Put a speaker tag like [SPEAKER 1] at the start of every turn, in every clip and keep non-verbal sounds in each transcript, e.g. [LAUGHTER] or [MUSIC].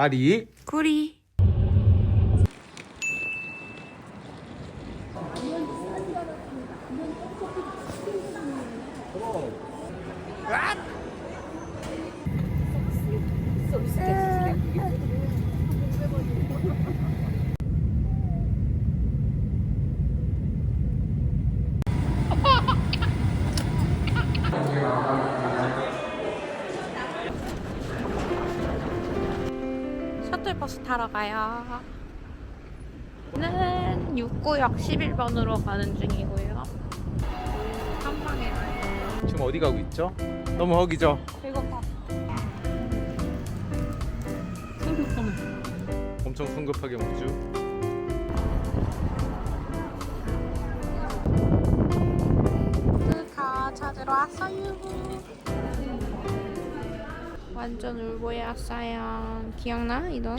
[SPEAKER 1] 다리
[SPEAKER 2] 구리. 셔 버스 타러 가요. 는 6구역 11번으로 가는 중이고요. 한 방에 가요.
[SPEAKER 1] 지금 어디 가고 있죠? 너무 허기죠?
[SPEAKER 2] 성급하네. [LAUGHS]
[SPEAKER 1] 엄청 성급하게 먹죠?
[SPEAKER 2] 다 찾으러 왔어요. 완전 울보에 왔어요. 기억나 이돈?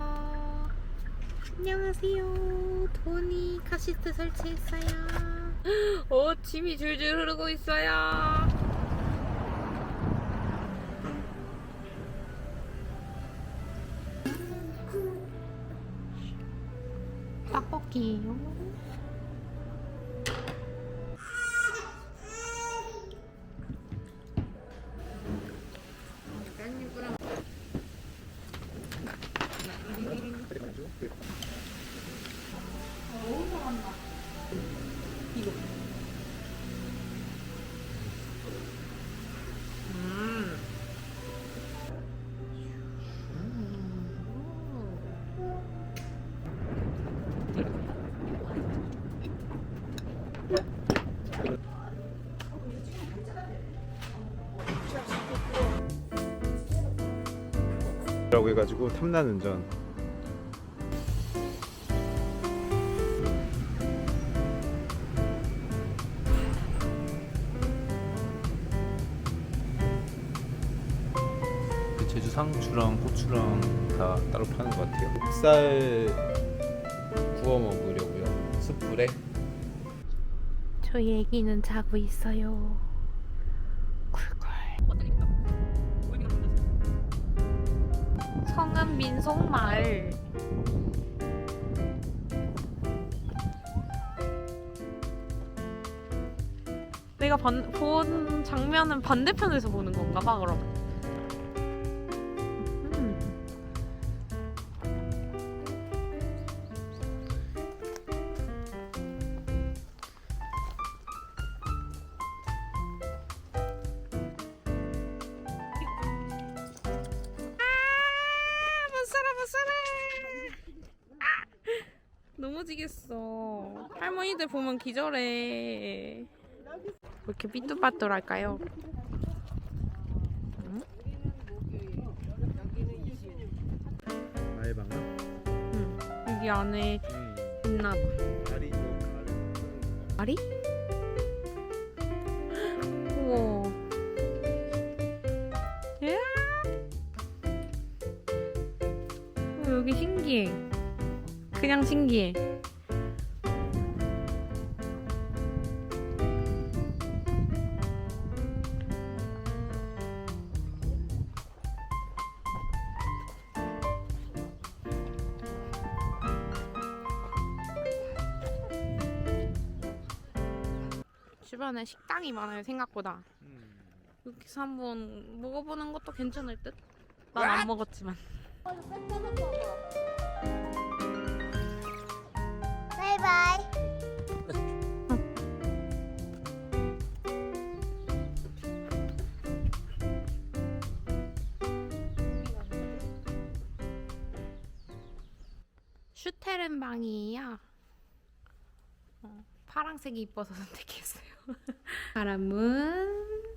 [SPEAKER 2] 어, 안녕하세요. 돈이 카시트 설치했어요. [GASPS] 오 침이 줄줄 흐르고 있어요. 떡볶이요.
[SPEAKER 1] 라고 해가지고 탐난 운전. 그 제주 상추랑 고추랑 다 따로 파는 것 같아요. 쌀 구워 먹으려고요. 숯불에?
[SPEAKER 2] 저희 애기는 자고 있어요. 성은 민속마을. 내가 반, 본 장면은 반대편에서 보는 건가 봐 그럼. 넘어지겠어 할머니들 보면 기절해 왜 이렇게 삐뚤빠뚤할까요?
[SPEAKER 1] 알방아?
[SPEAKER 2] 응. 여기 안에 있나 봐
[SPEAKER 1] 다리
[SPEAKER 2] 아리? 여기 신기해. 그냥 신기해. 주변에 식당이 많아요 생각보다. 여기서 한번 먹어보는 것도 괜찮을 듯? 난 안 먹었지만
[SPEAKER 3] 바이바이.
[SPEAKER 2] 슈테른방이에요 어, 파랑색이 이뻐서 선택했어요 바람은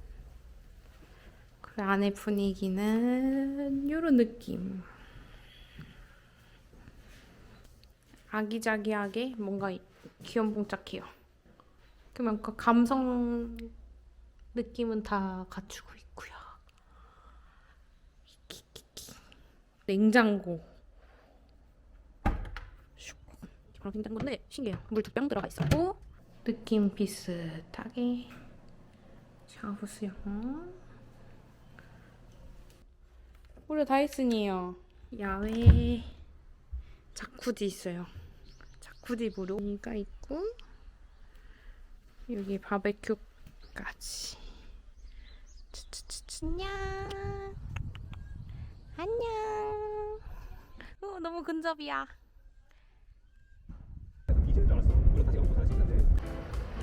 [SPEAKER 2] 그 안에 분위기는 이런 느낌. 아기자기하게 뭔가 귀염봉착해요. 그러면 그 감성 느낌은 다 갖추고 있고요. 냉장고. 슉. 이거랑 냉장고인데 신기해요. 물 두 병 들어가 있었고. 느낌 비슷하게. 샤워 수영 우리 다이슨이에요. 야외 자쿠지 있어요. 자쿠지 무료가 있고 여기 바베큐까지. 안녕. 안녕. 어, 너무 근접이야.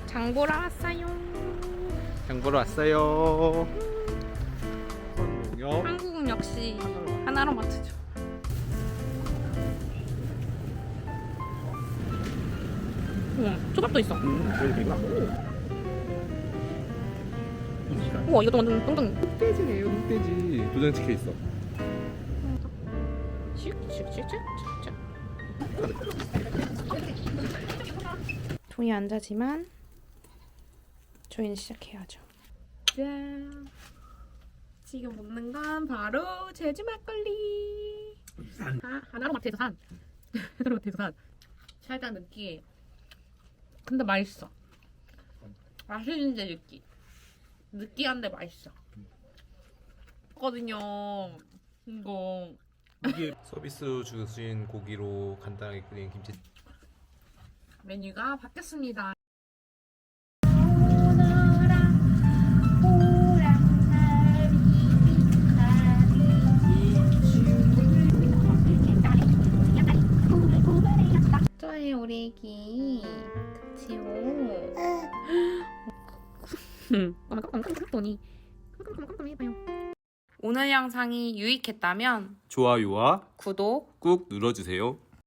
[SPEAKER 2] 장 보러 왔어요.
[SPEAKER 1] 장 보러 왔어요. 선농협
[SPEAKER 2] 한국은 역시 하나로 맞추죠. 우와, 초밥도 있어. 우와, 이것도 완전 뚱뚱.
[SPEAKER 1] 흑돼지예요, 흑돼지. 도장 찍혀 있어.
[SPEAKER 2] 종이 안 자지만 저희는 시작해야죠. 짠. 지금 먹는 건 바로 제주 막걸리. 아, 하나로마트에서 산. [LAUGHS] 하나로마트에서 산. 살짝 느끼해. 근데 맛있어. 맛있는데 느끼. 느끼한데 맛있어. 거든요. 이거
[SPEAKER 1] 이게 [LAUGHS] 서비스로 주신 고기로 간단하게 끓인 김치.
[SPEAKER 2] 메뉴가 바뀌었습니다. 아기기 그치요? [LAUGHS] 오늘 영상이 유익했다면
[SPEAKER 1] 좋아요와
[SPEAKER 2] 구독
[SPEAKER 1] 꾹 눌러주세요.